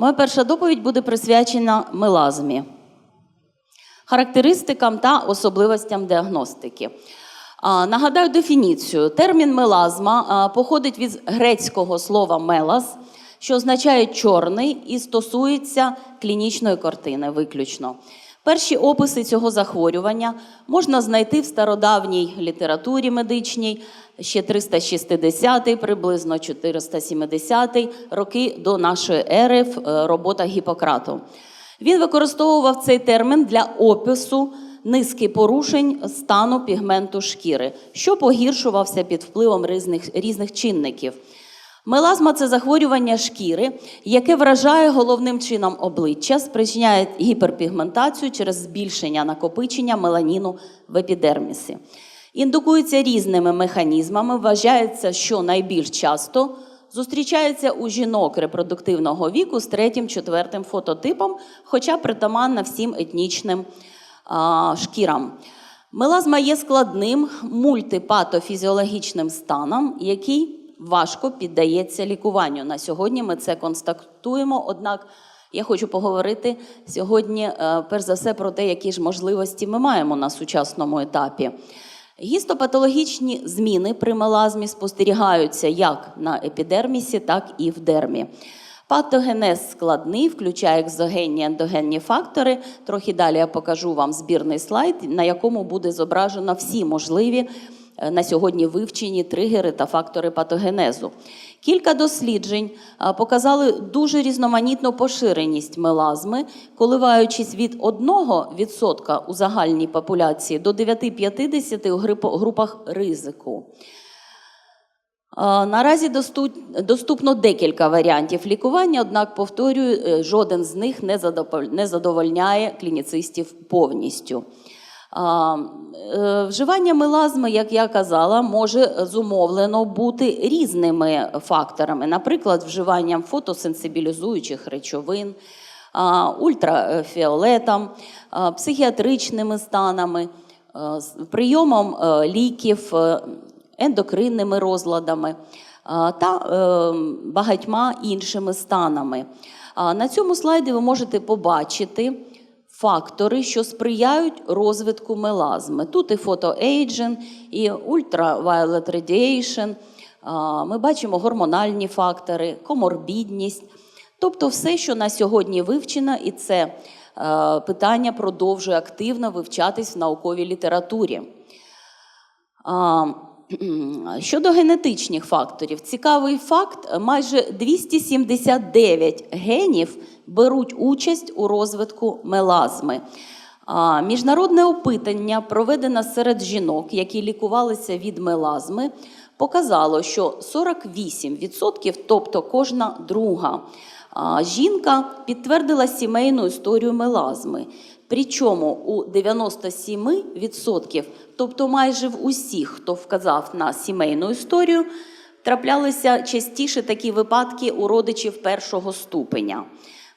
Моя перша доповідь буде присвячена мелазмі, характеристикам та особливостям діагностики. Нагадаю дефініцію. Термін мелазма походить від грецького слова мелаз, що означає чорний і стосується клінічної картини виключно. Перші описи цього захворювання можна знайти в стародавній літературі медичній, ще 360-й, приблизно 470-й роки до нашої ери в е, роботах Гіппократу. Він використовував цей термін для опису низки порушень стану пігменту шкіри, що погіршувався під впливом різних, різних чинників. Мелазма це захворювання шкіри, яке вражає головним чином обличчя, спричиняє гіперпігментацію через збільшення накопичення меланіну в епідермісі. Індукується різними механізмами. Вважається, що найбільш часто зустрічається у жінок репродуктивного віку з третім-четвертим фототипом, хоча притаманна всім етнічним а, шкірам. Мелазма є складним мультипатофізіологічним станом, який важко піддається лікуванню. На сьогодні ми це констатуємо. Однак я хочу поговорити сьогодні, е, перш за все, про те, які ж можливості ми маємо на сучасному етапі. Гістопатологічні зміни при мелазмі спостерігаються як на епідермісі, так і в дермі. Патогенез складний, включає екзогенні ендогенні фактори. Трохи далі я покажу вам збірний слайд, на якому буде зображено всі можливі на сьогодні вивчені тригери та фактори патогенезу. Кілька досліджень показали дуже різноманітну поширеність мелазми, коливаючись від 1% у загальній популяції до 9-50 у групах ризику. Наразі доступно декілька варіантів лікування, однак, повторюю, е, жоден з них не задовольняє клініцистів повністю. Е, Вживання мелазми, як я казала, може зумовлено бути різними факторами, наприклад, вживанням фотосенсибілізуючих речовин, ультрафіолетом, психіатричними станами, прийомом е, ліків, е, ендокринними розладами та багатьма іншими станами. На цьому слайді ви можете побачити фактори, що сприяють розвитку мелазми. Тут і фотоейджен, і ultraviolet radiation, Ми бачимо гормональні фактори, коморбідність, тобто все, що на сьогодні вивчено, і це е, питання продовжує активно вивчатись в науковій літературі. Щодо генетичних факторів, цікавий факт: майже 279 генів беруть участь у розвитку мелазми. Міжнародне опитання, проведене серед жінок, які лікувалися від мелазми, показало, що 48%, тобто кожна друга жінка, підтвердила сімейну історію мелазми. Причому у 97%, тобто майже в усіх, хто вказав на сімейну історію, траплялися частіше такі випадки у родичів першого ступеня.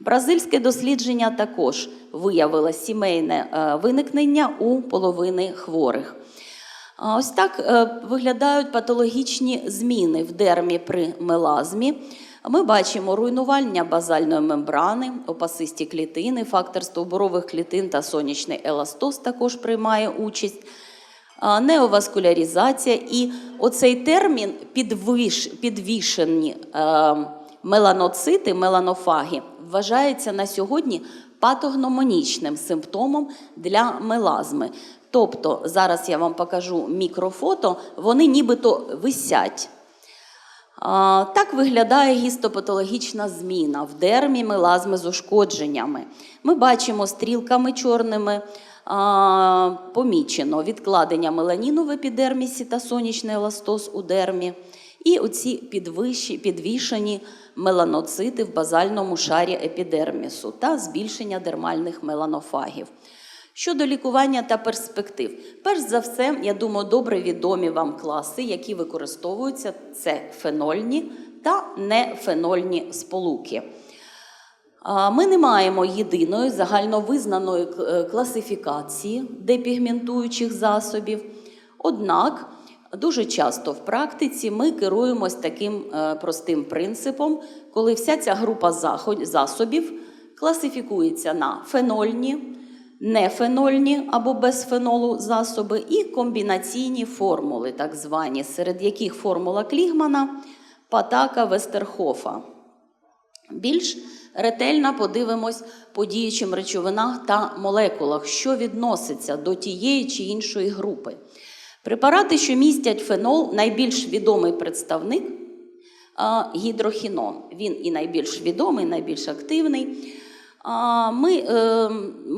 Бразильське дослідження також виявило сімейне е, виникнення у половини хворих. Ось так е, виглядають патологічні зміни в дермі при мелазмі. Ми бачимо руйнування базальної мембрани, опасисті клітини, фактор стовбурових клітин та сонячний еластоз також приймає участь. Неоваскуляризація і оцей термін підвиш, підвішені е, меланоцити, меланофаги, вважається на сьогодні патогномонічним симптомом для мелазми. Тобто, зараз я вам покажу мікрофото, вони нібито висять. Так виглядає гістопатологічна зміна в дермі мелазми з ушкодженнями. Ми бачимо стрілками чорними помічено відкладення меланіну в епідермісі та сонячний еластоз у дермі, і оці підвішені меланоцити в базальному шарі епідермісу та збільшення дермальних меланофагів. Щодо лікування та перспектив, перш за все, я думаю, добре відомі вам класи, які використовуються, це фенольні та нефенольні сполуки. Ми не маємо єдиної загальновизнаної е, класифікації депігментуючих засобів. Однак Дуже часто в практиці ми керуємось таким е, простим принципом, коли вся ця група засобів класифікується на фенольні, нефенольні або без фенолу засоби і комбінаційні формули, так звані, серед яких формула Клігмана, Патака, Вестерхофа. Більш ретельно подивимось по діючим речовинах та молекулах, що відноситься до тієї чи іншої групи. Препарати, що містять фенол, найбільш відомий представник гідрохінон. Він і найбільш відомий, найбільш активний. Ми е,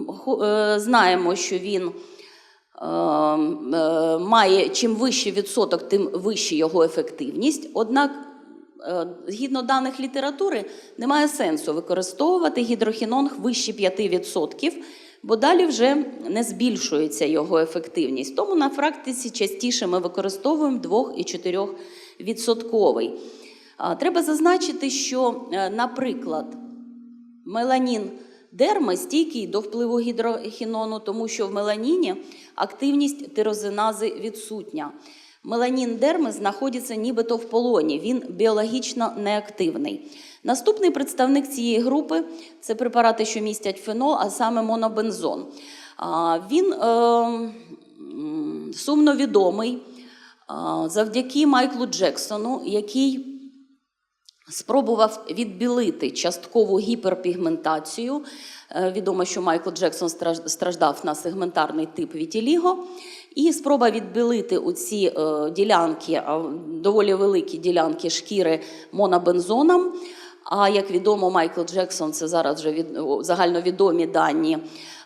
ху- е, знаємо, що він е, е, має чим вищий відсоток, тим вища його ефективність. Однак, е, згідно даних літератури, немає сенсу використовувати гідрохінон вище 5%, бо далі вже не збільшується його ефективність. Тому на практиці частіше ми використовуємо 2 і 4 відсотковий. Треба зазначити, що, наприклад, Меланін дерми стійкий до впливу гідрохінону, тому що в меланіні активність тирозинази відсутня. Меланін дерми знаходиться нібито в полоні, він біологічно неактивний. Наступний представник цієї групи це препарати, що містять фенол, а саме монобензон. Він е, сумно відомий завдяки Майклу Джексону, який спробував відбілити часткову гіперпігментацію. Е, Відомо, що Майкл Джексон страж- страждав на сегментарний тип вітіліго. І спроба відбілити у ці ділянки, доволі великі ділянки шкіри монобензоном. А як відомо, Майкл Джексон це зараз вже від, загальновідомі дані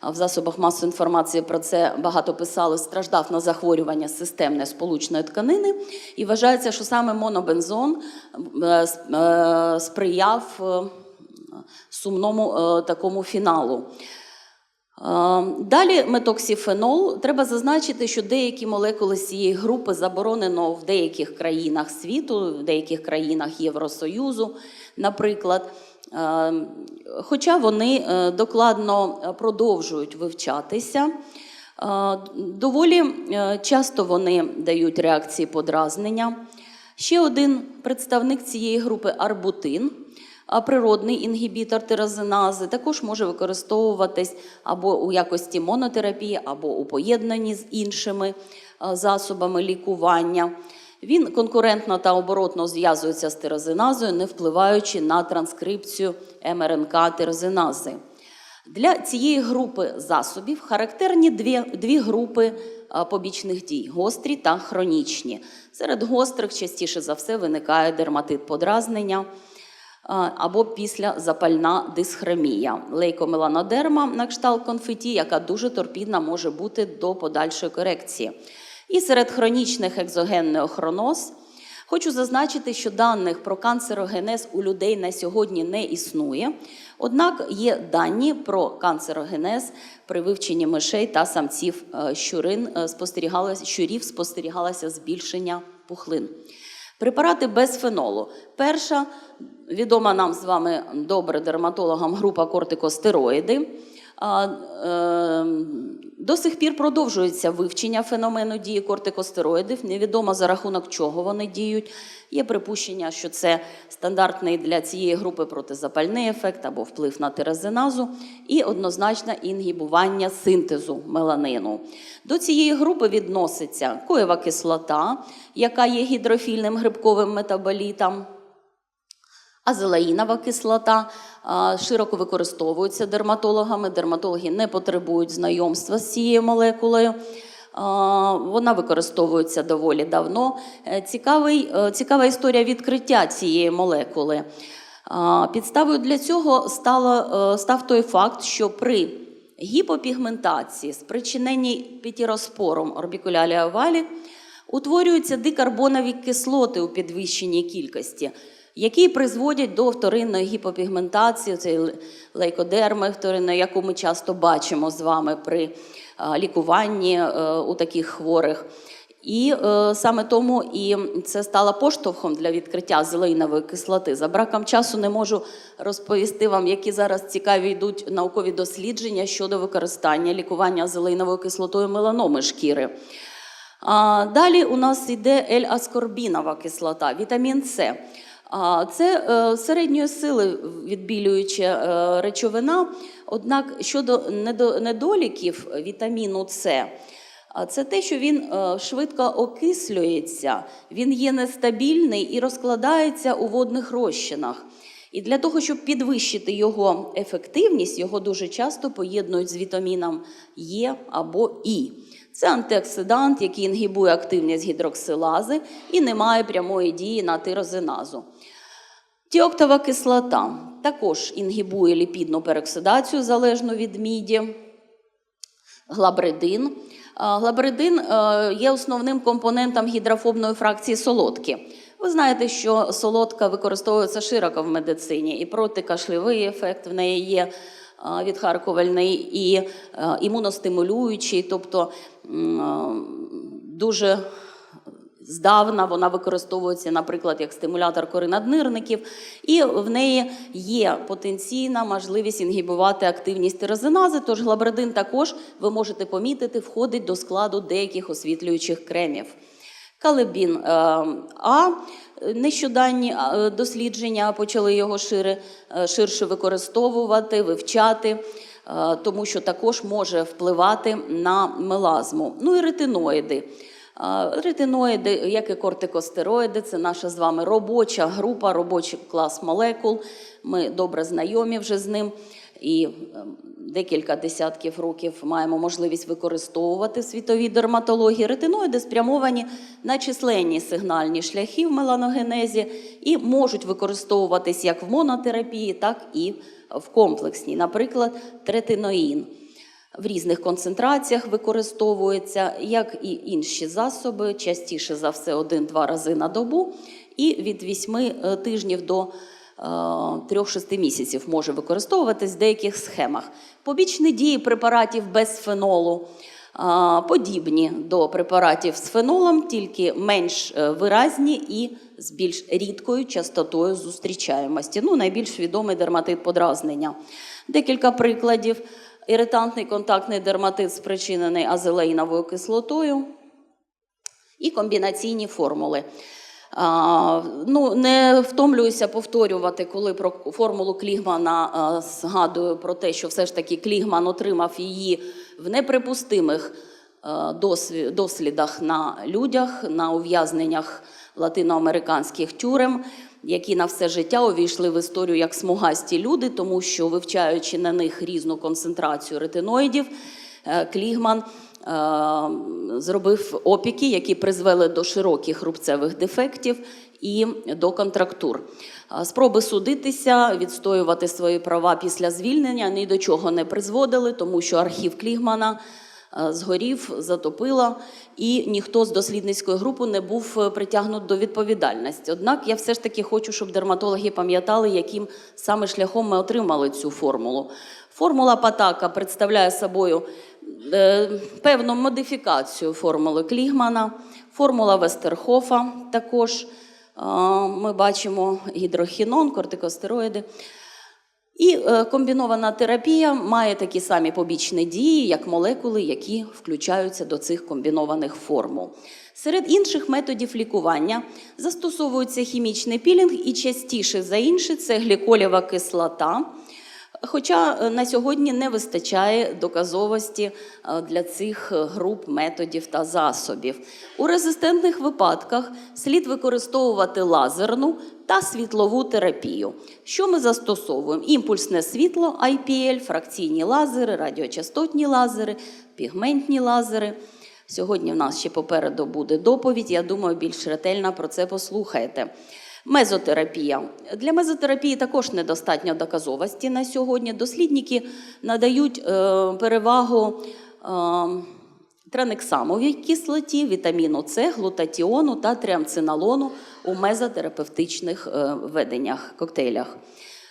в засобах масової інформації про це багато писали, страждав на захворювання системне сполучної тканини. І вважається, що саме монобензон е, е, сприяв е, сумному е, такому фіналу. Е, Далі метоксіфенол. Треба зазначити, що деякі молекули цієї групи заборонено в деяких країнах світу, в деяких країнах Євросоюзу, наприклад. Е, Хоча вони е, докладно продовжують вивчатися. Доволі часто вони дають реакції подразнення. Ще один представник цієї групи арбутин, природний інгібітор тирозинази, також може використовуватись або у якості монотерапії, або у поєднанні з іншими е, засобами лікування. Він конкурентно та оборотно зв'язується з тирозиназою, не впливаючи на транскрипцію МРНК тирозинази. Для цієї групи засобів характерні дві, дві групи побічних дій гострі та хронічні. Серед гострих частіше за все виникає дерматит подразнення або післязапальна дисхремія, лейкомеланодерма на кшталт конфеті, яка дуже торпідна може бути до подальшої корекції. І серед хронічних екзогенний охроноз. Хочу зазначити, що даних про канцерогенез у людей на сьогодні не існує. Однак є дані про канцерогенез при вивченні мишей та самців е, щурин е, спостерігалося, щурів спостерігалося збільшення пухлин. Препарати без фенолу. Перша відома нам з вами добре дерматологам група кортикостероїди. А, е, До сих пір продовжується вивчення феномену дії кортикостероїдів. Невідомо за рахунок чого вони діють. Є припущення, що це стандартний для цієї групи протизапальний ефект або вплив на тирозиназу, і однозначно інгібування синтезу меланину. До цієї групи відноситься коєва кислота, яка є гідрофільним грибковим метаболітом. Азелаїнова кислота широко використовується дерматологами. Дерматологи не потребують знайомства з цією молекулою. Вона використовується доволі давно. Е, Цікавий, е, цікава історія відкриття цієї молекули. Підставою для цього стало, е, став той факт, що при гіпопігментації, спричиненій пітіроспором орбікулялі овалі, утворюються дикарбонові кислоти у підвищеній кількості, які призводять до вторинної гіпопігментації, цієї лейкодерми вторинної, яку ми часто бачимо з вами при лікуванні е, у таких хворих. І е, саме тому і це стало поштовхом для відкриття зелейнової кислоти. За браком часу не можу розповісти вам, які зараз цікаві йдуть наукові дослідження щодо використання лікування зелейновою кислотою меланоми шкіри. А, далі у нас йде L-аскорбінова кислота, вітамін С. Це е, середньої сили відбілююча е, речовина. Однак щодо недоліків вітаміну С, це те, що він е, швидко окислюється, він є нестабільний і розкладається у водних розчинах. І для того, щоб підвищити його ефективність, його дуже часто поєднують з вітаміном Е або І. Це антиоксидант, який інгібує активність гідроксилази і не має прямої дії на тирозиназу. Тіоктова кислота також інгібує ліпідну пероксидацію залежно від міді. Глабридин. Глабридин е, є основним компонентом гідрофобної фракції солодкі. Ви знаєте, що солодка використовується широко в медицині, і протикашльовий ефект в неї є а, відхаркувальний, і е, імуностимулюючий, тобто е, дуже Здавна вона використовується, наприклад, як стимулятор кори наднирників, і в неї є потенційна можливість інгібувати активність тирозинази. Тож глабридин також ви можете помітити, входить до складу деяких освітлюючих кремів. Калебін е, А. Нещоданні е, дослідження почали його шире, ширше використовувати, вивчати, е, тому що також може впливати на мелазму. Ну і ретиноїди. Ретиноїди, як і кортикостероїди, це наша з вами робоча група, робочий клас молекул. Ми добре знайомі вже з ним і ем, декілька десятків років маємо можливість використовувати в світовій дерматології. Ретиноїди спрямовані на численні сигнальні шляхи в меланогенезі і можуть використовуватись як в монотерапії, так і в комплексній, наприклад, третиноїн в різних концентраціях використовується, як і інші засоби, частіше за все один-два рази на добу, і від 8 тижнів до 3-6 місяців може використовуватись в деяких схемах. Побічні дії препаратів без фенолу подібні до препаратів з фенолом, тільки менш е, виразні і з більш рідкою частотою зустрічаємості. Ну, найбільш відомий дерматит подразнення. Декілька прикладів. Іритантний контактний дерматит спричинений азелеїновою кислотою і комбінаційні формули. А, ну, не втомлююся повторювати, коли про формулу Клігмана а, згадую про те, що все ж таки Клігман отримав її в неприпустимих а, дослідах на людях, на ув'язненнях латиноамериканських тюрем, які на все життя увійшли в історію як смугасті люди, тому що вивчаючи на них різну концентрацію ретиноїдів, е, Клігман е, зробив опіки, які призвели до широких рубцевих дефектів і до контрактур. Е, Спроби судитися, відстоювати свої права після звільнення ні до чого не призводили, тому що архів Клігмана згорів, затопило, і ніхто з дослідницької групи не був е, притягнут до відповідальності. Однак я все ж таки хочу, щоб дерматологи пам'ятали, яким саме шляхом ми отримали цю формулу. Формула Патака представляє собою е, певну модифікацію формули Клігмана, формула Вестерхофа також. Е, Ми бачимо гідрохінон, кортикостероїди. І е, комбінована терапія має такі самі побічні дії, як молекули, які включаються до цих комбінованих формул. Серед інших методів лікування застосовується хімічний пілінг і частіше за інше це гліколєва кислота. Хоча е, на сьогодні не вистачає доказовості е, для цих е, груп методів та засобів. У резистентних випадках слід використовувати лазерну та світлову терапію. Що ми застосовуємо? Імпульсне світло, IPL, фракційні лазери, радіочастотні лазери, пігментні лазери. Сьогодні в нас ще попереду буде доповідь. Я думаю, більш ретельно про це послухаєте. Мезотерапія. Для мезотерапії також недостатньо доказовості на сьогодні. Дослідники надають е, перевагу е, транексамовій кислоті, вітаміну С, глутатіону та тріамцинолону у мезотерапевтичних е, веденнях, коктейлях.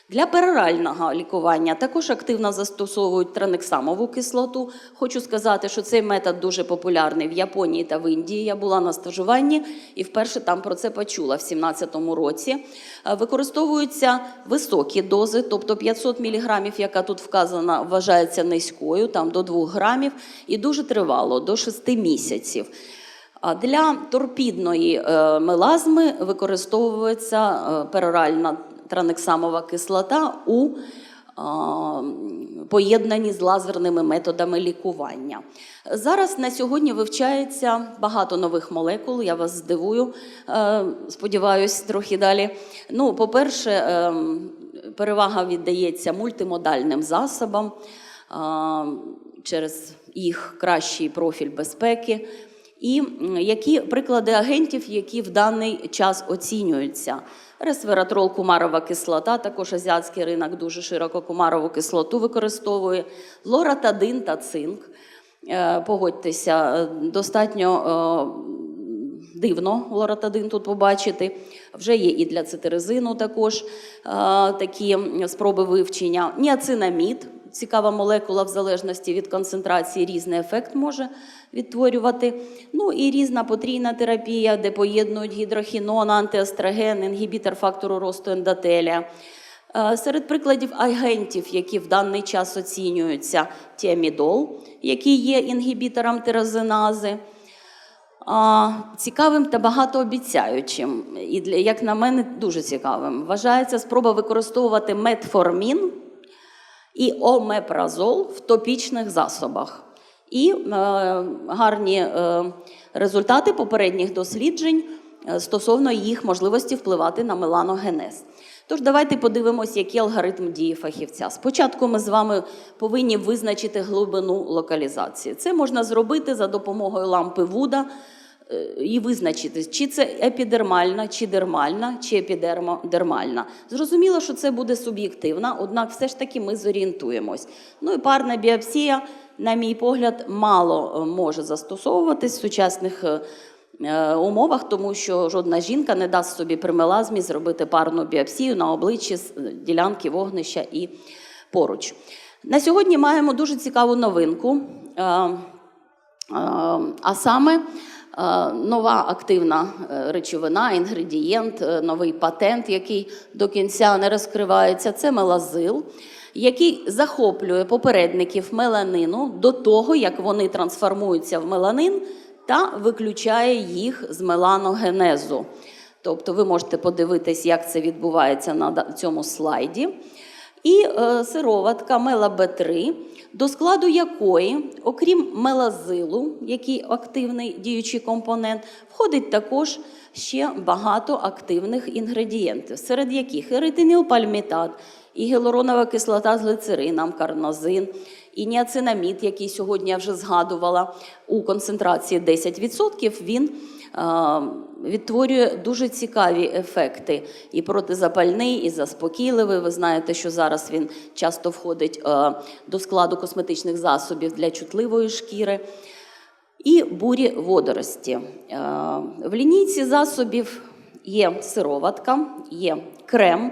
Для перорального лікування також активно застосовують транексамову кислоту. Хочу сказати, що цей метод дуже популярний в Японії та в Індії. Я була на стажуванні і вперше там про це почула в 2017 році. Е, Використовуються високі дози, тобто 500 мг, яка тут вказана, вважається низькою, там до 2 грамів, і дуже тривало, до 6 місяців. А для торпідної е, мелазми використовується е, пероральна транексамова кислота у поєднані з лазерними методами лікування. Зараз на сьогодні вивчається багато нових молекул. Я вас здивую, е, сподіваюсь, трохи далі. Ну, по-перше, е, перевага віддається мультимодальним засобам через їх кращий профіль безпеки. І які приклади агентів, які в даний час оцінюються? Ресвератрол, кумарова кислота, також азіатський ринок дуже широко кумарову кислоту використовує, лоратадин та цинк. Е, Погодьтеся, е, достатньо е, дивно лоратадин тут побачити. Вже є і для цитерезину також такі спроби вивчення. Ніацинамід, цікава молекула в залежності від концентрації, різний ефект може відтворювати. Ну і різна потрійна терапія, де поєднують гідрохінон, антиестроген, інгібітор фактору росту ендотелія. Е, Серед прикладів агентів, які в даний час оцінюються, тіамідол, який є інгібітором тирозинази. Цікавим та багатообіцяючим, і як на мене, дуже цікавим. Вважається спроба використовувати метформін і омепразол в топічних засобах. І е, гарні е, результати попередніх досліджень е, стосовно їх можливості впливати на меланогенез. Тож давайте подивимось, який алгоритм дії фахівця. Спочатку ми з вами повинні визначити глибину локалізації. Це можна зробити за допомогою лампи Вуда і визначити, чи це епідермальна, чи дермальна, чи епідермодермальна. Зрозуміло, що це буде суб'єктивна, однак все ж таки ми зорієнтуємось. Ну і парна біопсія, на мій погляд, мало е, може застосовуватись в сучасних е, е, умовах, тому що жодна жінка не дасть собі при мелазмі зробити парну біопсію на обличчі з е, ділянки вогнища і поруч. На сьогодні маємо дуже цікаву новинку. Е, е, А саме е, нова активна е, речовина, інгредієнт, е, новий патент, який до кінця не розкривається, це мелазил, який захоплює попередників меланину до того, як вони трансформуються в меланин та виключає їх з меланогенезу. Тобто ви можете подивитись, як це відбувається на цьому слайді. І е, сироватка мела-Б3, до складу якої, окрім мелазилу, який активний діючий компонент, входить також ще багато активних інгредієнтів, серед яких і і гіалуронова кислота з глицерином, карнозин, і ніацинамід, який сьогодні я вже згадувала, у концентрації 10%, він е, відтворює дуже цікаві ефекти і протизапальний, і заспокійливий. Ви знаєте, що зараз він часто входить е, до складу косметичних засобів для чутливої шкіри. І бурі водорості. Е, В лінійці засобів є сироватка, є крем.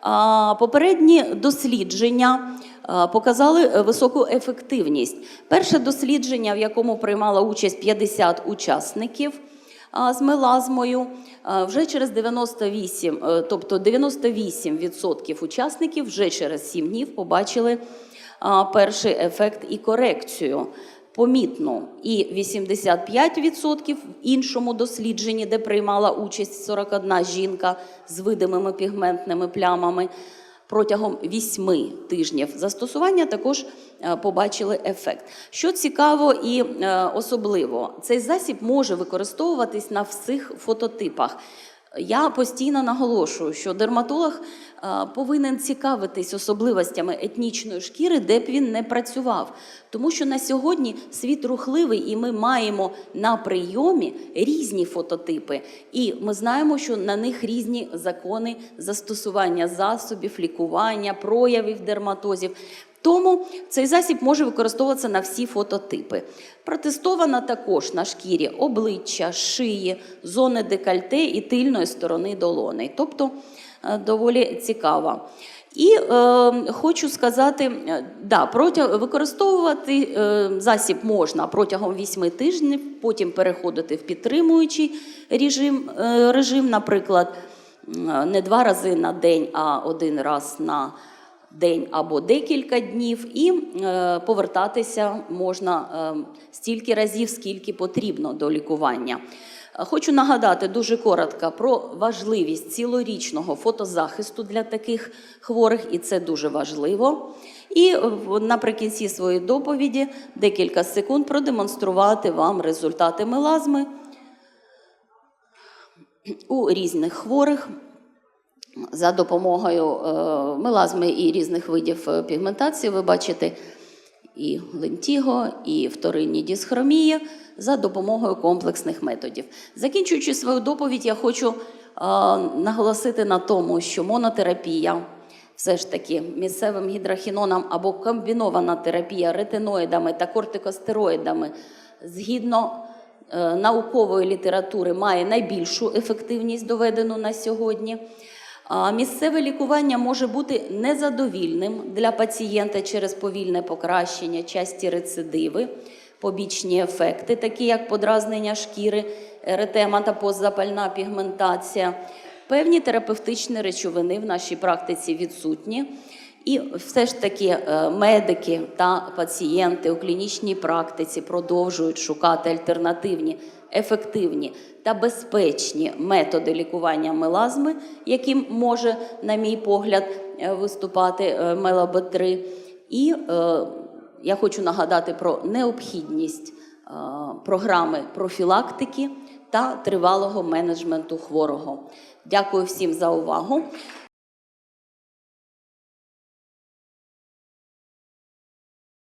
А, Попередні дослідження е, показали е, високу ефективність. Перше дослідження, в якому приймала участь 50 учасників з мелазмою, вже через 98, е, тобто 98% учасників вже через 7 днів побачили перший ефект і корекцію. Помітно, і 85% в іншому дослідженні, де приймала участь 41 жінка з видимими пігментними плямами. Протягом вісьми тижнів застосування також е, побачили ефект. Що цікаво і е, особливо, цей засіб може використовуватись на всіх фототипах. Я постійно наголошую, що дерматолог е, повинен цікавитись особливостями етнічної шкіри, де б він не працював. Тому що на сьогодні світ рухливий, і ми маємо на прийомі різні фототипи. І ми знаємо, що на них різні закони застосування засобів, лікування, проявів дерматозів. Тому цей засіб може використовуватися на всі фототипи. Протестована також на шкірі обличчя, шиї, зони декольте і тильної сторони долони. Тобто е, доволі цікава. І е, хочу сказати, е, да, протяг, використовувати е, засіб можна протягом 8 тижнів, потім переходити в підтримуючий режим, е, режим наприклад, не два рази на день, а один раз на день або декілька днів, і е, повертатися можна е, стільки разів, скільки потрібно до лікування. Е, Хочу нагадати дуже коротко про важливість цілорічного фотозахисту для таких хворих, і це дуже важливо. І наприкінці своєї доповіді декілька секунд продемонструвати вам результати мелазми у різних хворих за допомогою е, мелазми і різних видів е, пігментації. Ви бачите і лентіго, і вторинні дисхромії за допомогою комплексних методів. Закінчуючи свою доповідь, я хочу е, наголосити на тому, що монотерапія. Все ж таки місцевим гідрохіноном або комбінована терапія ретиноїдами та кортикостероїдами згідно е, наукової літератури має найбільшу ефективність, доведену на сьогодні. Місцеве лікування може бути незадовільним для пацієнта через повільне покращення, часті рецидиви, побічні ефекти, такі як подразнення шкіри, еретема та постзапальна пігментація. Певні терапевтичні речовини в нашій практиці відсутні. І все ж таки е, медики та пацієнти у клінічній практиці продовжують шукати альтернативні, ефективні та безпечні методи лікування мелазми, яким може, на мій погляд, е, виступати е, мелабет-3. І е, я хочу нагадати про необхідність е, програми профілактики та тривалого менеджменту хворого. Дякую всім за увагу.